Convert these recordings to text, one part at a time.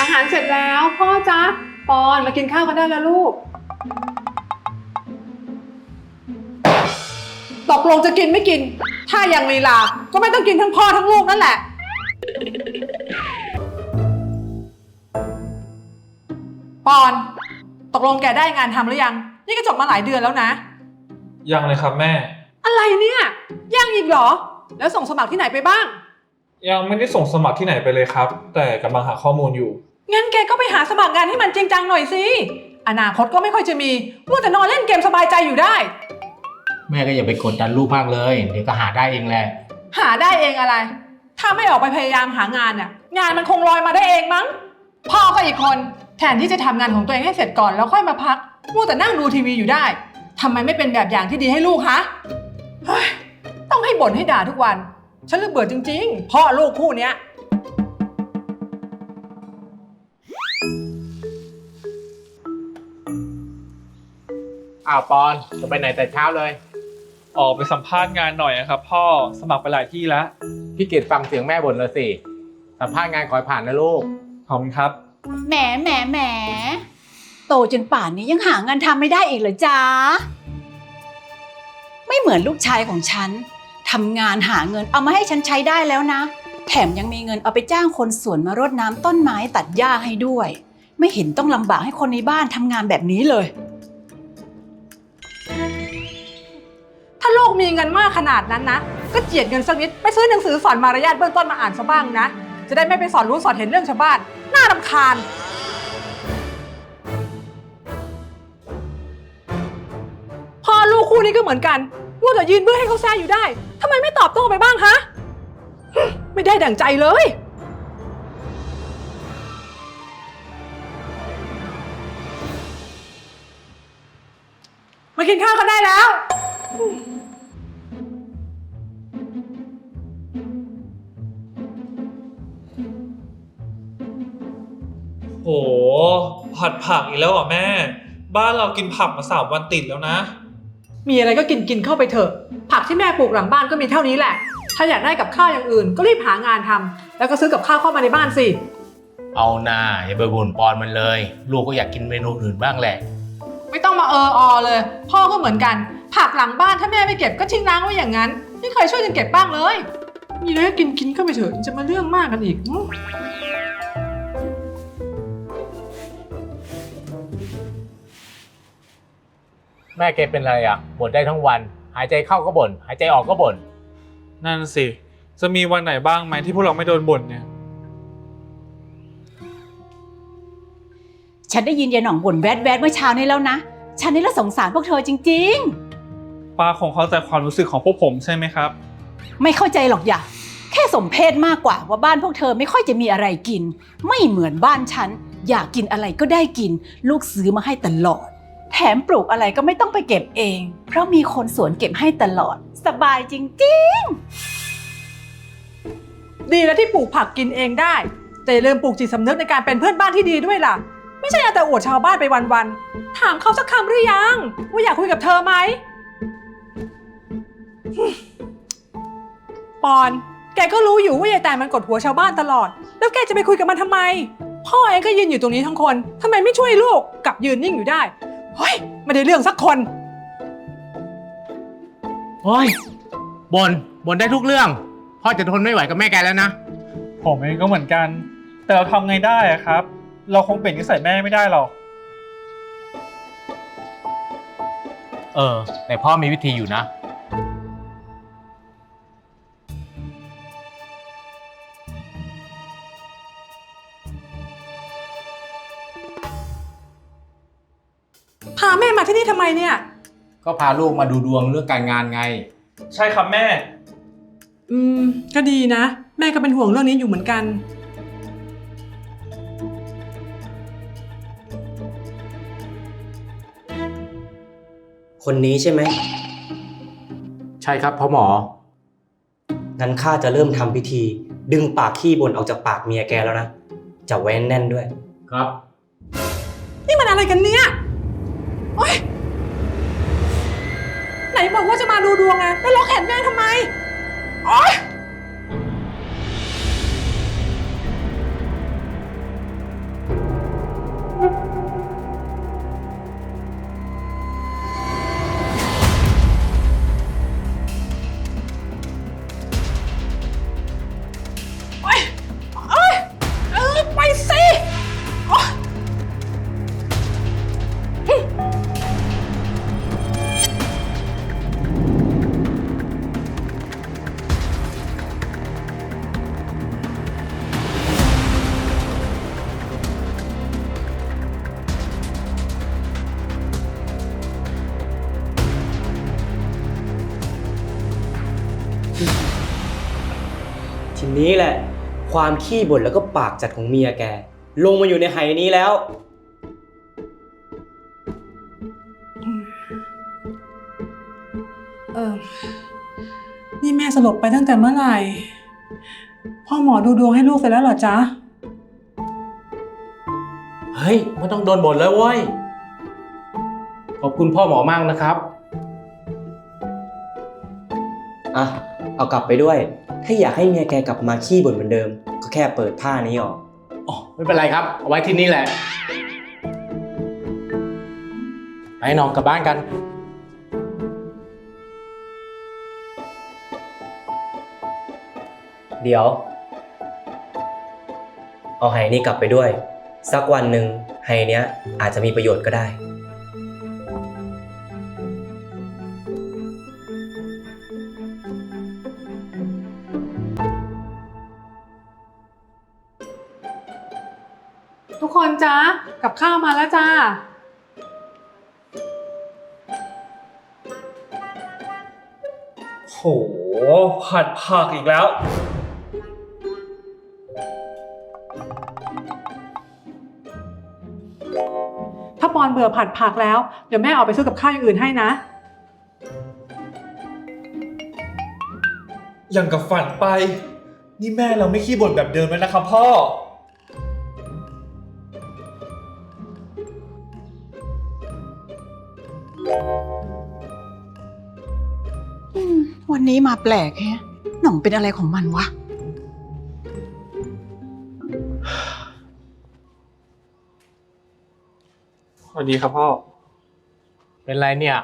อาหารเสร็จแล้วพ่อจ๊ะปอนมากินข้าวกันได้แล้วลูก ตกลงจะกินไม่กิน ถ้ายังลีลา ก็ไม่ต้องกินทั้งพ่อทั้งลูกนั่นแหละ ปอน ตกลงแกได้งานทำหรือยัง นี่ก็จบมาหลายเดือนแล้วนะ ยังเลยครับแม่ อะไรเนี่ยยังอีกเหรอ แล้วส่งสมัครที่ไหนไปบ้าง ยังไม่ได้ส่งสมัครที่ไหนไปเลยครับ แต่กำลังหาข้อมูลอยู่ งั้นแกก็ไปหาสมัครงานให้มันจริงจังหน่อยสิ อนาคตก็ไม่ค่อยจะมีมัวแต่นอนเล่นเกมสบายใจอยู่ได้ แม่ก็อย่าไปกดดันลูกมากเลย เดี๋ยวก็หาได้เองแหละ หาได้เองอะไร ถ้าไม่ออกไปพยายามหางานเนี่ยงานมันคงลอยมาได้เองมั้ง พ่อก็อีกคน แทนที่จะทำงานของตัวเองให้เสร็จก่อนแล้วค่อยมาพักมัวแต่นั่งดูทีวีอยู่ได้ทำไมไม่เป็นแบบอย่างที่ดีให้ลูกฮะเฮ้ยต้องให้บ่นให้ด่าทุกวัน ฉันเลือกเบื่อจริงๆพ่อลูกคู่เนี้ย อ้าวปอนจะไปไหนแต่เช้าเลย ออกไปสัมภาษณ์งานหน่อยนะครับ พ่อสมัครไปหลายที่แล้ว พี่เกดฟังเสียงแม่บ่นแล้วสิ สัมภาษณ์งานขอให้ผ่านนะลูก ขอบคุณครับ แหมแหมแหมโตจนป่านนี้ยังหางานทำไม่ได้อีกเหรอจ๊ะ ไม่เหมือนลูกชายของฉันทำงานหาเงินเอามาให้ฉันใช้ได้แล้วนะ แถมยังมีเงินเอาไปจ้างคนสวนมารดน้ำต้นไม้ตัดหญ้าให้ด้วย ไม่เห็นต้องลำบากให้คนในบ้านทำงานแบบนี้เลย มีเงินมากขนาดนั้นนะ ก็เจียดเงินสักนิดไปซื้อหนังสือสอนมารยาทเบื้องต้นมาอ่านซะบ้างนะ จะได้ไม่ไปสอนรู้สอนเห็นเรื่องชาวบ้านน่ารำคาญพ่อลูกคู่นี้ก็เหมือนกันมัวแต่ยืนเบื้อให้เขาแซ่อยู่ได้ทำไมไม่ตอบโต้ไปบ้างฮะไม่ได้ดั่งใจเลย มากินข้าวกันได้แล้ว โห ผัดผักอีกแล้วเหรอแม่ บ้านเรากินผักมาสามวันติดแล้วนะ มีอะไรก็กินกินเข้าไปเถอะ ผักที่แม่ปลูกหลังบ้านก็มีเท่านี้แหละ ถ้าอยากได้กับข้าวอย่างอื่น ก็รีบหางานทำแล้วก็ซื้อกับข้าวเข้ามาในบ้านสิ เอานาอย่าไปบ่นปอนมันเลย ลูกก็อยากกินเมนูอื่นบ้างแหละ ไม่ต้องมาเอออเลย พ่อก็เหมือนกัน ผักหลังบ้านถ้าแม่ไม่เก็บก็ทิ้งล้างไว้อย่างนั้น ไม่เคยช่วยกันเก็บบ้างเลย มีอะไรก็กินกินเข้าไปเถอะจะมาเรื่องมากกันอีก แม่แกเป็นอะไรอะบ่นได้ทั้งวัน หายใจเข้าก็บ่นหายใจออกก็บ่นนั่นสิ จะมีวันไหนบ้างไหมที่พวกเราไม่โดนบ่นเนี่ย ฉันได้ยินยายหน่องบ่นแวดแวดเมื่อเช้านี้แล้วนะ ฉันนี่ละสงสารพวกเธอจริงๆป้าคงเข้าใจความรู้สึกของพวกผมใช่ไหมครับไม่เข้าใจหรอกอย่าแค่สมเพศมากกว่าว่าบ้านพวกเธอไม่ค่อยจะมีอะไรกิน ไม่เหมือนบ้านฉัน อยากกินอะไรก็ได้กิน ลูกซื้อมาให้ตลอด แถมปลูกอะไรก็ไม่ต้องไปเก็บเอง เพราะมีคนสวนเก็บให้ตลอด สบายจริงดีแล้วที่ปลูกผักกินเองได้ แต่อย่าลืมปลูกจิตสำนึกในการเป็นเพื่อนบ้านที่ดีด้วยล่ะ ไม่ใช่เอาแต่อวดชาวบ้านไปวันๆถามเขาสักคำหรือยัง ว่าอยากคุยกับเธอไหม ปอน แกก็รู้อยู่ว่ายายแต่มันกดหัวชาวบ้านตลอด แล้วแกจะไปคุยกับมันทำไม พ่อเองก็ยืนอยู่ตรงนี้ทั้งคนทำไมไม่ช่วยลูกกลับยืนนิ่งอยู่ได้ เฮ้ย ไม่ได้เรื่องสักคน โอ้ยบ่นบ่นได้ทุกเรื่อง พ่อจะทนไม่ไหวกับแม่แกแล้วนะ ผมเองก็เหมือนกัน แต่เราทำไงได้อะครับ เราคงเปลี่ยนนิสัยแม่ไม่ได้หรอก เออ แต่พ่อมีวิธีอยู่นะ ที่นี่ทำไมเนี่ย ก็พาลูกมาดูดวงเรื่องการงานไง ใช่ครับแม่ อืม ก็ดีนะ แม่ก็เป็นห่วงเรื่องนี้อยู่เหมือนกัน คนนี้ใช่ไหม ใช่ครับพ่อหมองั้นข้าจะเริ่มทำพิธี ดึงปากขี้บ่นออกจากปากเมียแกแล้วนะ จะแว้นแน่นด้วย ครับ นี่มันอะไรกันเนี่ย โอ๊ยไหนบอกว่าจะมาดูดวงไงแล้วล็อกแขนแม่ทำไม โอ๊ย นี่แหละ ความขี้บ่นแล้วก็ปากจัดของเมียแก ลงมาอยู่ในไหนี้แล้ว เออ นี่แม่สลบไปตั้งแต่เมื่อไหร่ พ่อหมอดูดวงให้ลูกเสร็จแล้วเหรอจ๊ะ เฮ้ยไม่ต้องโดนบ่นแล้วเว้ย ขอบคุณพ่อหมอมากนะครับ อะ เอากลับไปด้วย ถ้าอยากให้เมียแกกลับมาขี้บ่นเหมือนเดิม ก็แค่เปิดผ้านี้ออก อ๋อไม่เป็นไรครับ เอาไว้ที่นี่แหละ ไปนอนกลับบ้านกัน เดี๋ยว เอาไหนี้กลับไปด้วย สักวันหนึ่งไหเนี้ยอาจจะมีประโยชน์ก็ได้ ข้าวมาแล้วจ้า โห ผัดผักอีกแล้ว ถ้าปอนเบื่อผัดผักแล้ว เดี๋ยวแม่ออกไปซื้อกับข้าวอย่างอื่นให้นะ อย่างกับฝันไป นี่แม่เราไม่ขี้บ่นแบบเดิมแล้วนะครับพ่ออื วันนี้มาแปลกแฮะหน่องเป็นอะไรของมันวะ สวัสดีครับพ่อ เป็นไรเนี่ย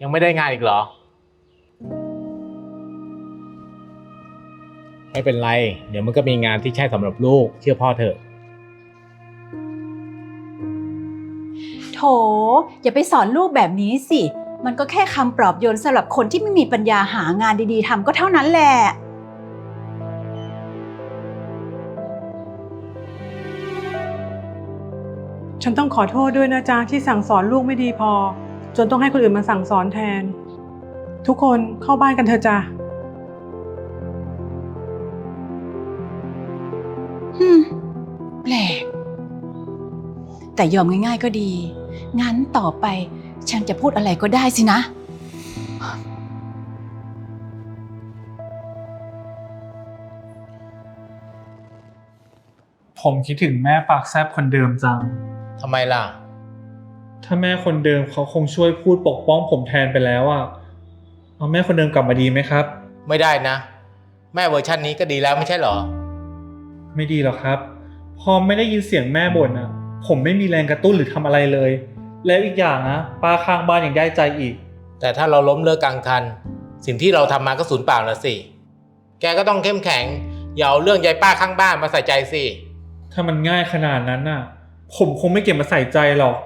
ยังไม่ได้งานอีกเหรอ ไม่เป็นไร เดี๋ยวมันก็มีงานที่ใช่สำหรับลูก เชื่อพ่อเถอะ โถ อย่าไปสอนลูกแบบนี้สิ มันก็แค่คำปลอบโยนสำหรับคนที่ไม่มีปัญญาหางานดีๆทำก็เท่านั้นแหละ ฉันต้องขอโทษด้วยนะจ๊ะที่สั่งสอนลูกไม่ดีพอ จนต้องให้คนอื่นมาสั่งสอนแทน ทุกคนเข้าบ้านกันเถอะจ้ะฮึมแปลก แต่ยอมง่ายๆก็ดี งั้นต่อไป ฉันจะพูดอะไรก็ได้สินะ ผมคิดถึงแม่ปากแซบคนเดิมจัง ทำไมล่ะ ถ้าแม่คนเดิมเขาคงช่วยพูดปกป้องผมแทนไปแล้วอะเอาแม่คนเดิมกลับมาดีไหมครับ ไม่ได้นะ แม่เวอร์ชันนี้ก็ดีแล้วไม่ใช่เหรอ ไม่ดีหรอกครับ พอไม่ได้ยินเสียงแม่บ่นอะผมไม่มีแรงกระตุ้นหรือทำอะไรเลย แล้วอีกอย่างนะป้าข้างบ้านยังได้ใจอีก แต่ถ้าเราล้มเลิกกลางคัน สิ่งที่เราทำมาก็สูญเปล่าแล้วสิ แกก็ต้องเข้มแข็ง อย่าเอาเรื่องยายป้าข้างบ้านมาใส่ใจสิ ถ้ามันง่ายขนาดนั้นน่ะ ผมคงไม่เก็บมาใส่ใจหรอก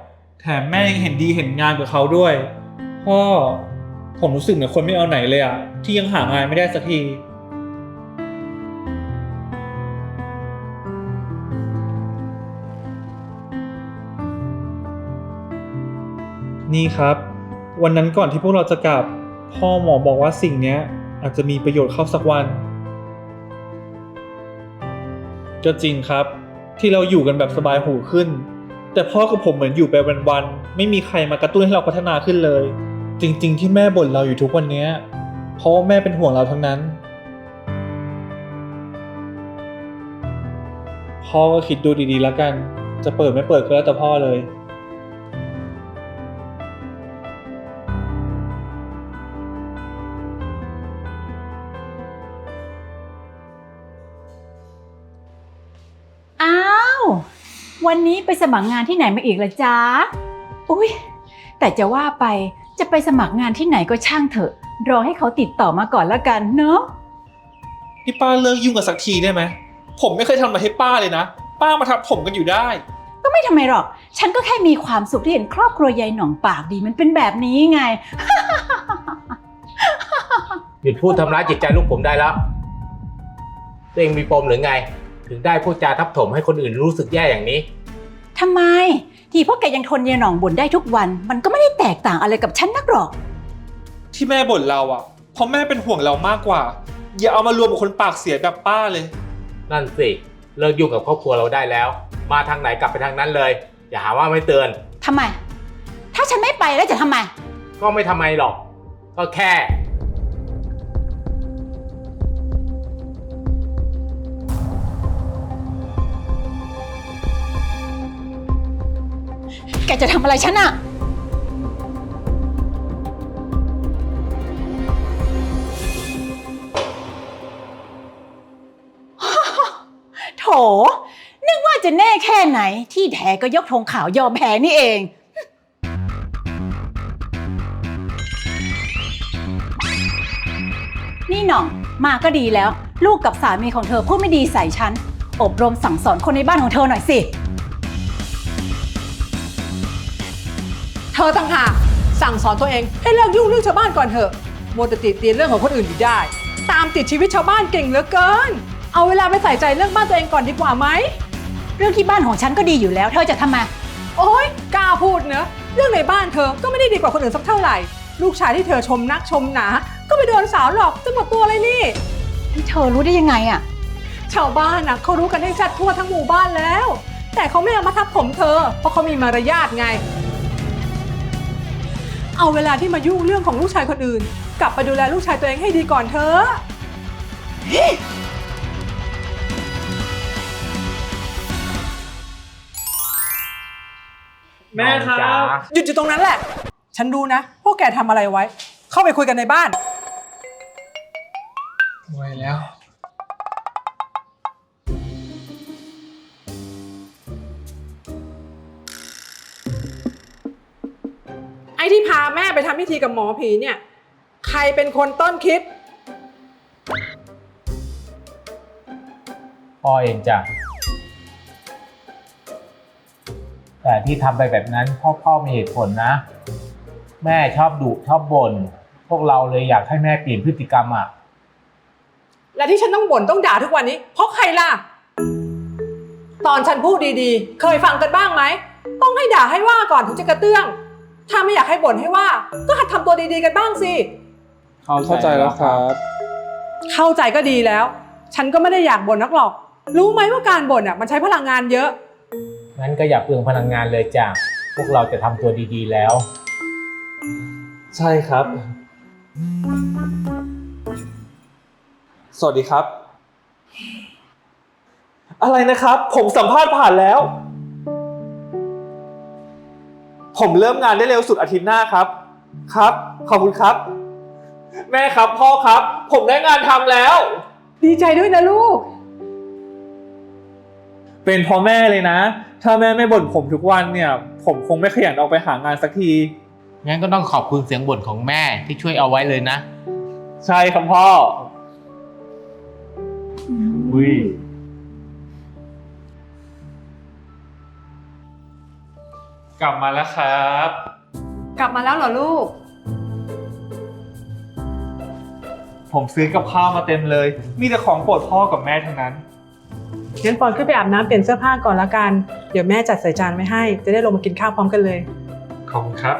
แถมแม่ยังเห็นดีเห็นงานกับเขาด้วย พ่อ ผมรู้สึกเหมือนคนไม่เอาไหนเลยอะที่ยังหางานไม่ได้สักที นี่ครับ วันนั้นก่อนที่พวกเราจะกลับ พ่อหมอบอกว่าสิ่งนี้อาจจะมีประโยชน์เข้าสักวัน ก็จริงครับ ที่เราอยู่กันแบบสบายหูขึ้น แต่พ่อกับผมเหมือนอยู่ไปวันๆไม่มีใครมากระตุ้นให้เราพัฒนาขึ้นเลย จริง ๆ ที่แม่บ่นเราอยู่ทุกวันนี้เพราะแม่เป็นห่วงเราทั้งนั้น พ่อก็คิดดูดีๆแล้วกัน จะเปิดไม่เปิดก็แล้วแต่พ่อเลย วันนี้ไปสมัครงานที่ไหนมาอีกละจ๊ะ อุ้ยแต่จะว่าไปจะไปสมัครงานที่ไหนก็ช่างเถอะ รอให้เขาติดต่อมาก่อนละกันเนาะ นี่ป้าเลิกยุ่งกับสักทีได้ไหม ผมไม่เคยทำอะไรให้ป้าเลยนะ ป้ามาทับผมกันอยู่ได้ ก็ไม่ทำไมหรอก ฉันก็แค่มีความสุขที่เห็นครอบครัวยายหนองปากดีมันเป็นแบบนี้ไง หยุดพูดทำร้ายจิตใจลูกผมได้แล้วตัวเองมีปมหรือไง ถึงได้พูดจาทับถมให้คนอื่นรู้สึกแย่อย่างนี้ ทำไม ที่พวกแกยังทนยายหนองบ่นได้ทุกวัน มันก็ไม่ได้แตกต่างอะไรกับฉันนักหรอก ที่แม่บ่นเราอะ เพราะแม่เป็นห่วงเรามากกว่า อย่าเอามารวมกับคนปากเสียแบบป้าเลย นั่นสิ เลิกยุ่งกับครอบครัวเราได้แล้ว มาทางไหนกลับไปทางนั้นเลย อย่าหาว่าไม่เตือน ทำไม ถ้าฉันไม่ไปแล้วจะทำไม ก็ไม่ทำไมหรอก ก็แค่ แกจะทำอะไรฉันอะโถ นึกว่าจะแน่แค่ไหน ที่แท้ก็ยกธงขาวยอมแพ้นี่เอง นี่หน่อง มาก็ดีแล้ว ลูกกับสามีของเธอพูดไม่ดีใส่ฉัน อบรมสั่งสอนคนในบ้านของเธอหน่อยสิ เธอต่างหากสั่งสอนตัวเองให้เลิกยุ่งเรื่องชาวบ้านก่อนเถอะโมวแต่ติดเตียนเรื่องของคนอื่นอยู่ได้ ตามติดชีวิตชาวบ้านเก่งเหลือเกิน เอาเวลาไปใส่ใจเรื่องบ้านตัวเองก่อนดีกว่าไหม เรื่องที่บ้านของฉันก็ดีอยู่แล้ว เธอจะทำไมโอ้ยกล้าพูดเนอะเรื่องในบ้านเธอก็ไม่ได้ดีกว่าคนอื่นสักเท่าไหร่ ลูกชายที่เธอชมนักชมหนา ก็ไปโดนสาวหลอกจนหมดตัวเลยนี่ที่เธอรู้ได้ยังไงอะชาวบ้านนะเขารู้กันให้ชัดทั่วทั้งหมู่บ้านแล้ว แต่เขาไม่เอามาทับผมเธอ เพราะเขามีมารยาทไง เอาเวลาที่มายุ่งเรื่องของลูกชายคนอื่น กลับไปดูแลลูกชายตัวเองให้ดีก่อนเถอะแม่ครับจ๋าหยุดอยู่ตรงนั้นแหละ ฉันรู้นะ พวกแกทำอะไรไว้ เข้าไปคุยกันในบ้าน ไวแล้ว ที่พาแม่ไปทำพิธีกับหมอผีเนี่ย ใครเป็นคนต้นคิด พ่อเองจ้ะแต่ที่ทำไปแบบนั้นพ่อพ่อมีเหตุผลนะ แม่ชอบดุชอบบ่นพวกเราเลยอยากให้แม่เปลี่ยนพฤติกรรมอะ และที่ฉันต้องบ่นต้องด่าทุกวันนี้ เพราะใครล่ะ ตอนฉันพูดดีๆ เคยฟังกันบ้างไหม ต้องให้ด่าให้ว่าก่อนถึงจะกระเตื้อง ถ้าไม่อยากให้บ่นให้ว่า ก็หัดทำตัวดีๆกันบ้างสิ เข้าใจแล้วครับ เข้าใจก็ดีแล้ว ฉันก็ไม่ได้อยากบ่นนักหรอก รู้ไหมว่าการบ่นอะมันใช้พลังงานเยอะ งั้นก็อย่าเปลืองพลังงานเลยจ้ะพวกเราจะทำตัวดีๆแล้ว ใช่ครับ สวัสดีครับ อะไรนะครับ ผมสัมภาษณ์ผ่านแล้ว ผมเริ่มงานได้เร็วสุดอาทิตย์หน้าครับ ครับ ขอบคุณครับ แม่ครับพ่อครับ ผมได้งานทำแล้ว ดีใจด้วยนะลูก เป็นเพ่อแม่เลยนะ ถ้าแม่ไม่บ่นผมทุกวันเนี่ย ผมคงไม่ขยันออกไปหางานสักที งั้นก็ต้องขอบคุณเสียงบ่นของแม่ที่ช่วยเอาไว้เลยนะ ใช่ครับพ่ออุ้ย กลับมาแล้วครับ กลับมาแล้วเหรอลูก ผมซื้อกับข้าวมาเต็มเลย มีแต่ของโปรดพ่อกับแม่ทั้งนั้น งั้นปอนขึ้นไปอาบน้ำเปลี่ยนเสื้อผ้าก่อนละกัน เดี๋ยวแม่จัดใส่จานไว้ให้ จะได้ลงมากินข้าวพร้อมกันเลย ขอบคุณครับ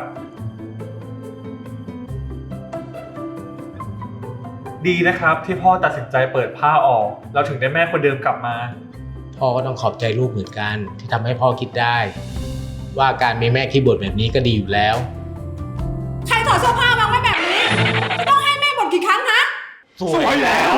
ดีนะครับที่พ่อตัดสินใจเปิดผ้าออก เราถึงได้แม่คนเดิมกลับมา พ่อก็ต้องขอบใจลูกเหมือนกัน ที่ทำให้พ่อคิดได้ ว่าการมีแม่ขี้บ่นแบบนี้ก็ดีอยู่แล้ว ใครถอดเสื้อผ้าวางไว้แบบนี้ จะต้องให้แม่บ่นกี่ครั้งฮะสวยแล้ว